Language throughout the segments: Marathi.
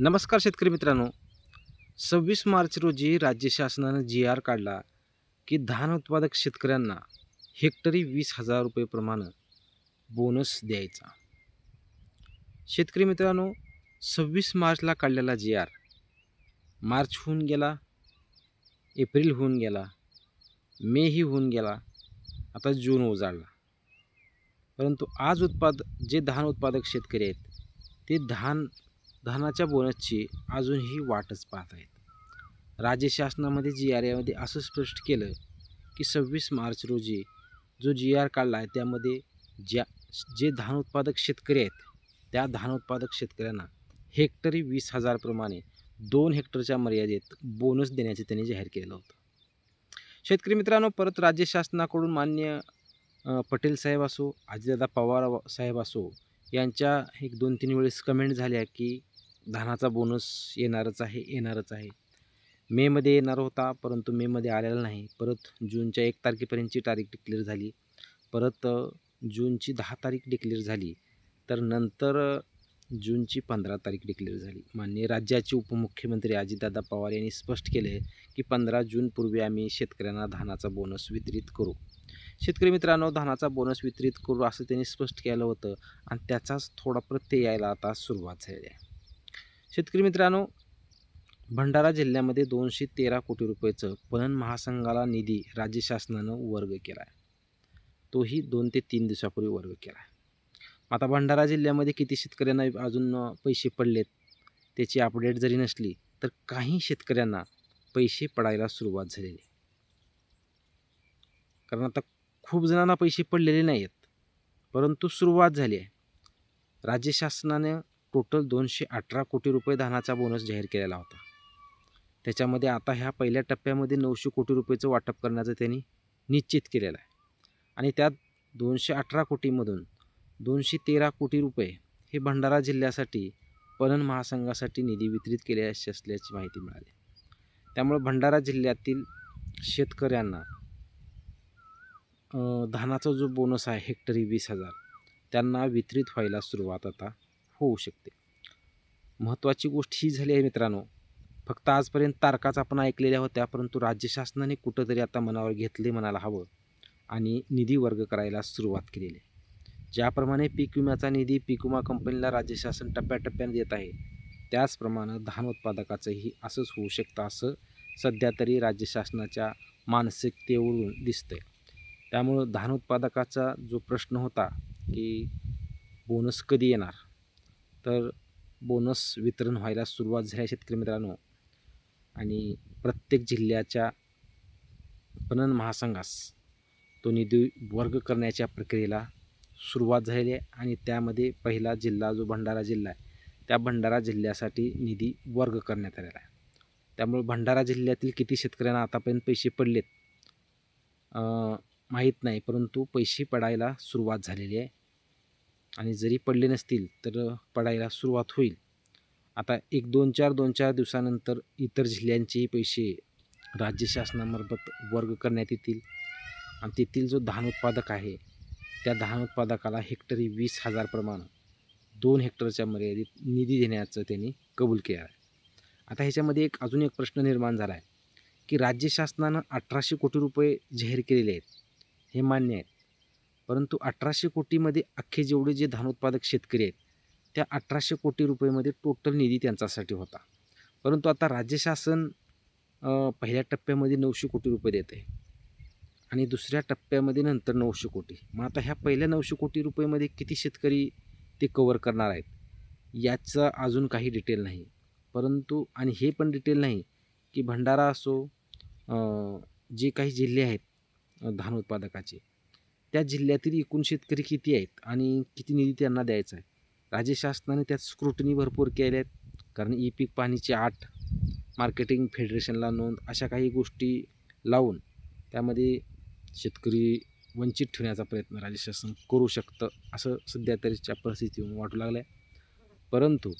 नमस्कार शेतकरी मित्रांनो. सव्वीस मार्च रोजी राज्य शासनानं जी आर काढला की धान उत्पादक शेतकऱ्यांना हेक्टरी वीस हजार रुपये प्रमाणे बोनस द्यायचा. शेतकरी मित्रांनो सव्वीस मार्चला काढलेला जी आर मार्च होऊन गेला एप्रिल होऊन गेला मेही होऊन गेला आता जून उजाडला परंतु आज उत्पाद जे धान उत्पादक शेतकरी आहेत ते धान धानाच्या बोनसची अजूनही वाटच पाहत आहेत. राज्य शासनामध्ये जी आर यामध्ये असं स्पष्ट केलं की सव्वीस मार्च रोजी जो जी आर काढला आहे त्यामध्ये ज्या जे धान उत्पादक शेतकरी आहेत त्या धान उत्पादक शेतकऱ्यांना हेक्टरी वीस हजारप्रमाणे दोन हेक्टरच्या मर्यादेत बोनस देण्याचे त्यांनी जाहीर केलं होतं. शेतकरी मित्रांनो परत राज्य शासनाकडून मान्य पटेल साहेब असो आजीदादा पवार साहेब असो यांच्या एक दोन तीन वेळेस कमेंट झाल्या की धानाचा बोनस येणारच आहे येणारच आहे. मेमध्ये येणार होता परंतु मेमध्ये आलेला नाही. परत जूनच्या एक तारखेपर्यंतची तारीख डिक्लेअर झाली. परत जूनची दहा तारीख डिक्लेअर झाली. तर नंतर जूनची पंधरा तारीख डिक्लेअर झाली. माननीय राज्याचे उपमुख्यमंत्री अजितदादा पवार यांनी स्पष्ट केले की पंधरा जूनपूर्वी आम्ही शेतकऱ्यांना धानाचा बोनस वितरित करू. शेतकरी मित्रांनो धानाचा बोनस वितरित करू असं त्यांनी स्पष्ट केलं होतं. आणि त्याचाच थोडा प्रत्यय यायला आता सुरुवात झाली आहे. शेतकरी मित्रांनो भंडारा जिल्ह्यामध्ये दोनशे तेरा कोटी रुपयेचं पणन महासंघाला निधी राज्य शासनानं वर्ग केला आहे तोही दोन ते तीन दिवसापूर्वी वर्ग केला आहे आता भंडारा जिल्ह्यामध्ये किती शेतकऱ्यांना अजून पैसे पडलेत त्याची अपडेट जरी नसली तर काही शेतकऱ्यांना पैसे पडायला सुरुवात झालेली. कारण आता खूप जणांना पैसे पडलेले नाही आहेत परंतु सुरुवात झाली आहे. राज्य शासनाने टोटल दोनशे अठरा कोटी रुपये धानाचा बोनस जाहीर केलेला होता. त्याच्यामध्ये आता ह्या पहिल्या टप्प्यामध्ये नऊशे कोटी रुपयेचं वाटप करण्याचं त्यांनी निश्चित केलेलं आहे. आणि त्यात दोनशे अठरा कोटीमधून दोनशे तेरा कोटी रुपये हे भंडारा जिल्ह्यासाठी पणन महासंघासाठी निधी वितरित केले असल्याची माहिती मिळाली. त्यामुळे भंडारा जिल्ह्यातील शेतकऱ्यांना धानाचा जो बोनस आहे हेक्टरी वीस हजार त्यांना वितरित व्हायला सुरुवात आता होऊ शकते. महत्त्वाची गोष्ट ही झाली आहे मित्रांनो फक्त आजपर्यंत तारखाच आपण ऐकलेल्या होत्या परंतु राज्य शासनाने कुठंतरी आता मनावर घेतले म्हणायला हवं आणि निधी वर्ग करायला सुरुवात केलेली आहे. ज्याप्रमाणे पीक विम्याचा निधी पीक विमा कंपनीला राज्य शासन टप्प्याटप्प्याने देत आहे त्याचप्रमाणे धान उत्पादकाचंही असंच होऊ शकतं असं सध्या तरी राज्य शासनाच्या मानसिकतेवरून दिसतंय. त्यामुळं धान उत्पादकाचा जो प्रश्न होता की बोनस कधी येणार? तर बोनस वितरण व्हायला सुरुवात झाली आहे शेतकरी मित्रांनो. आणि प्रत्येक जिल्ह्याच्या पणन महासंघास तो निधी वर्ग करण्याच्या प्रक्रियेला सुरुवात झालेली आहे. आणि त्यामध्ये पहिला जिल्हा जो भंडारा जिल्हा आहे त्या भंडारा जिल्ह्यासाठी निधी वर्ग करण्यात आलेला आहे. त्यामुळे भंडारा जिल्ह्यातील किती शेतकऱ्यांना आतापर्यंत पैसे पडलेत माहीत नाही. परंतु पैसे पडायला सुरुवात झालेली आहे. आणि जरी पडले नसतील तर पडायला सुरुवात होईल. आता एक दोन चार दोन चार दिवसानंतर इतर जिल्ह्यांचेही पैसे राज्य शासनामार्फत वर्ग करण्यात येतील. आणि तेथील जो धान उत्पादक आहे त्या धान उत्पादकाला हेक्टरी वीस हजार प्रमाण दोन हेक्टरच्या मर्यादित निधी देण्याचं त्यांनी कबूल केलं आहे. आता ह्याच्यामध्ये एक अजून एक प्रश्न निर्माण झाला आहे की राज्य शासनानं अठराशे कोटी रुपये जाहीर केलेले आहेत हे मान्य आहेत. परंतु अठराशे कोटीमध्ये अख्खे जेवढे जे धान उत्पादक शेतकरी आहेत त्या अठराशे कोटी रुपयेमध्ये टोटल निधी त्यांच्यासाठी होता. परंतु आता राज्य शासन पहिल्या टप्प्यामध्ये नऊशे कोटी रुपये देत आहे आणि दुसऱ्या टप्प्यामध्ये नंतर नऊशे कोटी. मग आता ह्या पहिल्या नऊशे कोटी रुपयेमध्ये किती शेतकरी ते कवर करणार आहेत याचं अजून काही डिटेल नाही. परंतु आणि हे पण डिटेल नाही की भंडारा असो जे काही जिल्हे आहेत धान उत्पादकाचे त्या जिल्ह्यातील एकूण शेतकरी किती आहेत आणि किती निधी त्यांना द्यायचा आहे? राज्य शासनाने त्यात स्क्रुटनी भरपूर केल्या आहेत. कारण ई पीक पाणीची आठ मार्केटिंग फेडरेशनला नोंद अशा काही गोष्टी लावून त्यामध्ये शेतकरी वंचित ठेवण्याचा प्रयत्न राज्य शासन करू शकतं असं सध्या तरीच्या परिस्थितीतून वाटू लागलं आहे परंतु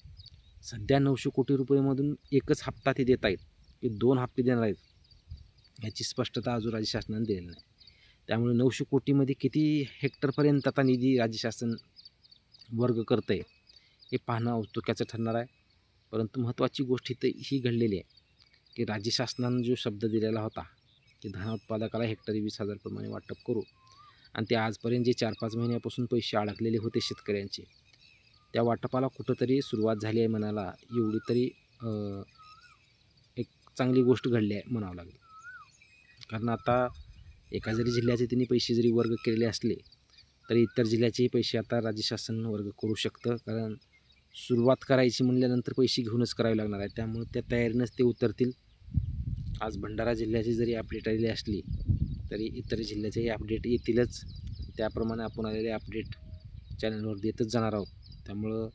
सध्या नऊशे कोटी रुपयेमधून एकच हप्ता ते देत आहेत की दोन हप्ते देणार आहेत याची स्पष्टता अजून राज्य शासनाने दिलेली नाही. त्यामुळे नऊशे कोटीमध्ये किती हेक्टरपर्यंत आता निधी राज्य शासन वर्ग करतं आहे हे पाहणं औत्सुक्याचं ठरणार आहे. परंतु महत्त्वाची गोष्ट इथं ही घडलेली आहे की राज्य शासनानं जो शब्द दिलेला होता की धान उत्पादकाला हेक्टरी वीस हजारप्रमाणे वाटप करू आणि ते आजपर्यंत जे चार पाच महिन्यापासून पैसे अडकलेले होते शेतकऱ्यांचे त्या वाटपाला कुठंतरी सुरुवात झाली आहे म्हणाला एवढी तरी एक चांगली गोष्ट घडली आहे म्हणावं लागेल. कारण आता एका जरी जिल्ह्याचे त्यांनी पैसे जरी वर्ग केलेले असले तरी इतर जिल्ह्याचेही पैसे आता राज्य शासन वर्ग करू शकतं. कारण सुरुवात करायची म्हणल्यानंतर पैसे घेऊनच करावे लागणार आहे त्यामुळे त्या तयारीनंच ते उतरतील. आज भंडारा जिल्ह्याची जरी अपडेट आलेली असली तरी इतर जिल्ह्याचेही अपडेट येतीलच. त्याप्रमाणे आपण आलेले अपडेट चॅनलवर देतच जाणार आहोत. त्यामुळं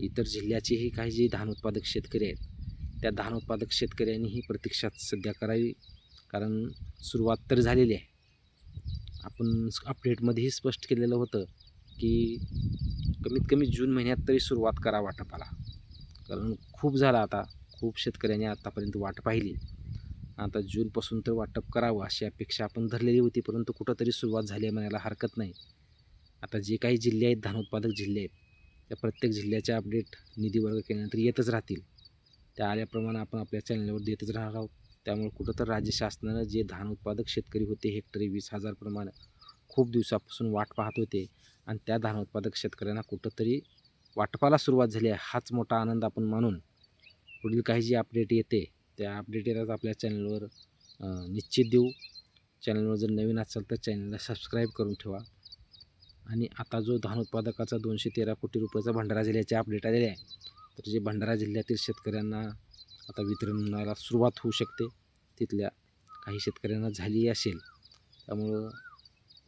इतर जिल्ह्याचेही काही जे धान उत्पादक शेतकरी आहेत त्या धान उत्पादक शेतकऱ्यांनीही प्रतीक्षात सध्या करावी. कारण सुरुवात तर झालेली आहे. आपण अपडेटमध्येही स्पष्ट केलेलं होतं की कमीत कमी जून महिन्यात तरी सुरुवात करा वाटपाला. कारण खूप झालं आता. खूप शेतकऱ्यांनी आतापर्यंत वाट पाहिली. आता जूनपासून तर वाटप करावं अशी अपेक्षा आपण धरलेली होती परंतु कुठंतरी सुरुवात झाली आहे म्हणायला हरकत नाही. आता जे काही जिल्हे आहेत धान उत्पादक जिल्हे आहेत त्या प्रत्येक जिल्ह्याचे अपडेट निधी वर्ग केल्यानंतर येतच राहतील. त्या आल्याप्रमाणे आपण आपल्या चॅनलवर देतच राहणार आहोत. त्यामुळे कुठं तर राज्य शासनानं जे धान उत्पादक शेतकरी होते हेक्टरी वीस हजारप्रमाणे खूप दिवसापासून वाट पाहत होते आणि त्या धान उत्पादक शेतकऱ्यांना कुठंतरी वाटपाला सुरुवात झाली आहे. हाच मोठा आनंद आपण मानून पुढील काही जी अपडेट येते त्या अपडेट येतात आपल्या चॅनलवर निश्चित देऊ. चॅनलवर जर नवीन असाल तर चॅनलला सबस्क्राईब करून ठेवा. आणि आता जो धान उत्पादकाचा दोनशे तेरा कोटी रुपयाचा भंडारा जिल्ह्याचे अपडेट आलेले आहे तर जे भंडारा जिल्ह्यातील शेतकऱ्यांना आता वितरण होण्याला सुरुवात होऊ शकते. तिथल्या काही शेतकऱ्यांना झाली असेल. त्यामुळं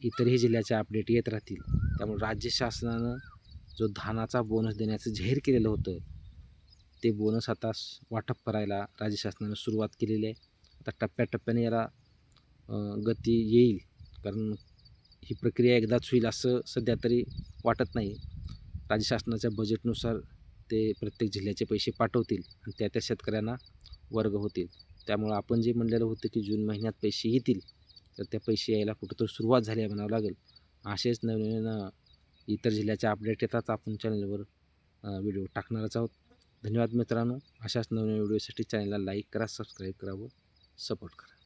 इतरही जिल्ह्याचे अपडेट येत राहतील. त्यामुळे राज्य शासनानं जो धानाचा बोनस देण्याचं जाहीर केलेलं होतं ते बोनस आता वाटप करायला राज्य शासनानं सुरुवात केलेली आहे. आता टप्प्याटप्प्याने याला गती येईल. कारण ही प्रक्रिया एकदाच होईल असं सध्या तरी वाटत नाही. राज्य शासनाच्या बजेटनुसार ते प्रत्येक जिल्ह्याचे पैसे पाठवतील आणि त्या त्या शेतकऱ्यांना वर्ग होतील. त्यामुळं आपण जे म्हणलेलं होतं की जून महिन्यात पैसे येतील तर त्या पैसे यायला कुठंतरी सुरुवात झाली आहे म्हणावं लागेल. असेच नवीन इतर जिल्ह्याचे अपडेट येतात आपण चॅनलवर व्हिडिओ टाकणारच आहोत. धन्यवाद मित्रांनो. अशाच नवीन व्हिडिओसाठी चॅनलला लाईक करा सबस्क्राईब करा व सपोर्ट करा.